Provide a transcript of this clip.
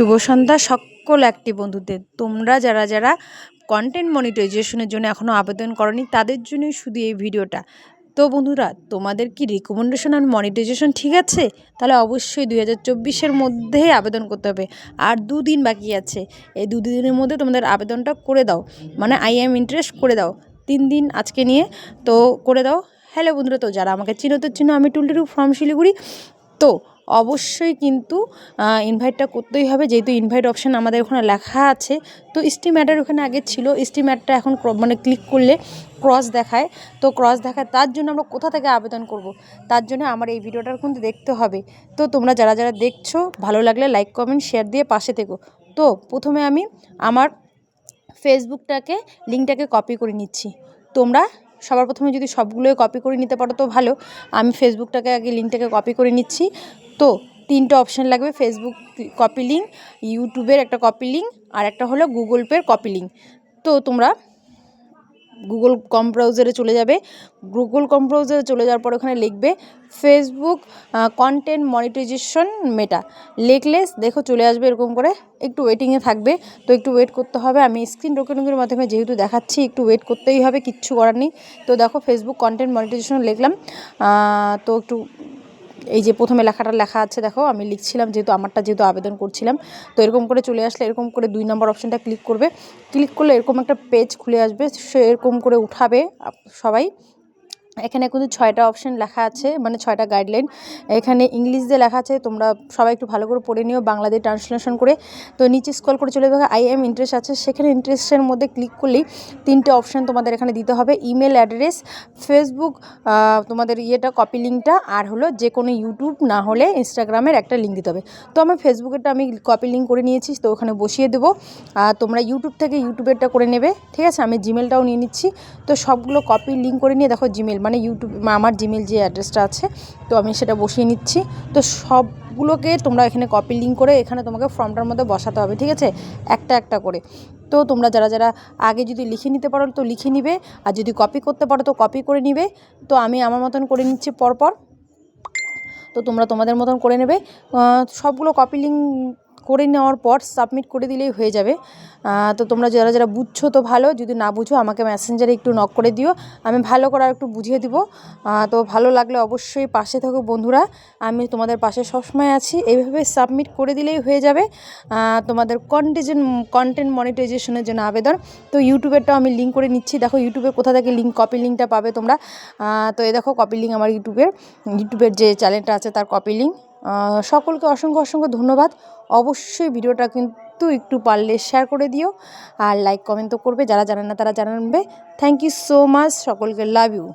শুভ সন্ধ্যা সকল একটি বন্ধুদের। তোমরা যারা যারা কন্টেন্ট মনিটাইজেশনের জন্য এখনও আবেদন করনি, তাদের জন্যই শুধু এই ভিডিওটা। তো বন্ধুরা, তোমাদের কি রিকমেন্ডেশন আর মনিটাইজেশন ঠিক আছে? তাহলে অবশ্যই দুই হাজার চব্বিশের মধ্যেই আবেদন করতে হবে। আর দুদিন বাকি আছে। এই দু দিনের মধ্যে তোমাদের আবেদনটা করে দাও। মানে আই এম ইন্টারেস্ট করে দাও। তিন দিন আজকে নিয়ে তো করে দাও। হ্যালো বন্ধুরা, তো যারা আমাকে চিনো তো চিনো, আমি টুলটুরু ফর্ম শিলিগুড়ি। তো অবশ্যই কিন্তু ইনভাইটটা করতেই হবে। যেহেতু ইনভাইট অপশান আমাদের ওখানে লেখা আছে, তো স্টিম্যাটের ওখানে আগে ছিল। স্টিম্যাটটা এখন মানে ক্লিক করলে ক্রস দেখায়। তো ক্রস দেখায়, তার জন্য আমরা কোথা থেকে আবেদন করব? তার জন্য আমার এই ভিডিওটার কিন্তু দেখতে হবে। তো তোমরা যারা যারা দেখছ, ভালো লাগলে লাইক কমেন্ট শেয়ার দিয়ে পাশে থেকো। তো প্রথমে আমি আমার ফেসবুকটাকে লিঙ্কটাকে কপি করে নিচ্ছি। তোমরা সবার প্রথমে যদি সবগুলোই কপি করে নিতে পারো তো ভালো। আমি ফেসবুকটাকে আগে লিঙ্কটাকে কপি করে নিচ্ছি। তো তিনটে অপশান লাগবে ফেসবুক কপি লিঙ্ক ইউটিউবের একটা কপি লিঙ্ক আর একটা হলো গুগল পের কপি লিঙ্ক তো তোমরা গুগল কম ব্রাউজারে চলে যাবে। গুগল কম ব্রাউজারে চলে যাওয়ার পর ওখানে লিখবে ফেসবুক কন্টেন্ট মনিটাইজেশন মেটা লিখলে দেখো চলে আসবে এরকম করে, একটু ওয়েটিংয়ে থাকবে। তো একটু ওয়েট করতে হবে। আমি স্ক্রিন রেকর্ডিংয়ের মাধ্যমে যেহেতু দেখাচ্ছি, একটু ওয়েট করতেই হবে, কিচ্ছু করার নেই। তো দেখো ফেসবুক কন্টেন্ট মনিটাইজেশন লিখলাম। তো একটু এই যে প্রথমে লেখাটা লেখা আছে, দেখো, আমি লিখছিলাম যেহেতু আমারটা যেহেতু আবেদন করছিলাম, তো এরকম করে চলে আসলে এরকম করে দুই নম্বর অপশানটা ক্লিক করবে। ক্লিক করলে এরকম একটা পেজ খুলে আসবে, সে এরকম করে উঠাবে সবাই। এখানে কিন্তু ছয়টা অপশান লেখা আছে মানে ছয়টা গাইডলাইন এখানে ইংলিশ দিয়ে লেখা আছে, তোমরা সবাই একটু ভালো করে পড়ে নিও বাংলা দিয়ে ট্রান্সলেশন করে। তো নিচে স্কল করে চলে যাবে আই এম ইন্টারেস্ট আছে। সেখানে ইন্টারেস্টের মধ্যে ক্লিক করলেই তিনটে অপশান তোমাদের এখানে দিতে হবে। ইমেল অ্যাড্রেস ফেসবুক তোমাদের ইয়েটা কপি লিঙ্কটা আর হলো যে কোনো ইউটিউব না হলে ইনস্টাগ্রামের একটা লিঙ্ক দিতে হবে। তো আমার ফেসবুকেরটা আমি কপি লিঙ্ক করে নিয়েছি, তো ওখানে বসিয়ে দেবো। আর তোমরা ইউটিউব থেকে ইউটিউবেরটা করে নেবে। ঠিক আছে? আমি জিমেলটাও নিয়ে নিচ্ছি। তো সবগুলো কপি লিঙ্ক করে নিয়ে দেখো জিমেল মানে ইউটিউব আমার জিমেল যে অ্যাড্রেসটা আছে, তো আমি সেটা বসিয়ে নিচ্ছি। তো সবগুলোকে তোমরা এখানে কপি লিঙ্ক করে এখানে তোমাকে ফর্মটার মধ্যে বসাতে হবে, ঠিক আছে? একটা একটা করে। তো তোমরা যারা যারা আগে যদি লিখে নিতে পারো, তো লিখে নিবে। আর যদি কপি করতে পারো, তো কপি করে নিবে। তো আমি আমার মতন করে নিচ্ছি পরপর। তো তোমরা তোমাদের মতন করে নেবে। সবগুলো কপি লিঙ্ক করে নেওয়ার পর সাবমিট করে দিলেই হয়ে যাবে। তো তোমরা যারা যারা বুঝছ তো ভালো, যদি না বুঝো আমাকে মেসেঞ্জারে একটু নক করে দিও, আমি ভালো করে একটু বুঝিয়ে দিব। তো ভালো লাগলে অবশ্যই পাশে থাকো বন্ধুরা, আমি তোমাদের পাশে সবসময় আছি। এইভাবে সাবমিট করে দিলেই হয়ে যাবে। তোমাদের কন্টেজেন কন্টেন্ট মনিটাইজেশনের জন্য আবেদন। তো ইউটিউবেরটাও আমি লিঙ্ক করে নিচ্ছি। দেখো ইউটিউবে কোথা থেকে লিঙ্ক কপি লিঙ্কটা পাবে তোমরা। তো এই দেখো কপি লিঙ্ক আমার ইউটিউবের ইউটিউবের যে চ্যানেলটা আছে তার কপি লিঙ্ক সকলকে অসংখ্য অসংখ্য ধন্যবাদ। অবশ্যই ভিডিওটা কিন্তু একটু পারলে শেয়ার করে দিও আর লাইক কমেন্ট তো করবে। যারা জানেন না তারা জানাবে। থ্যাংক ইউ সো মাচ সকলকে লাভ ইউ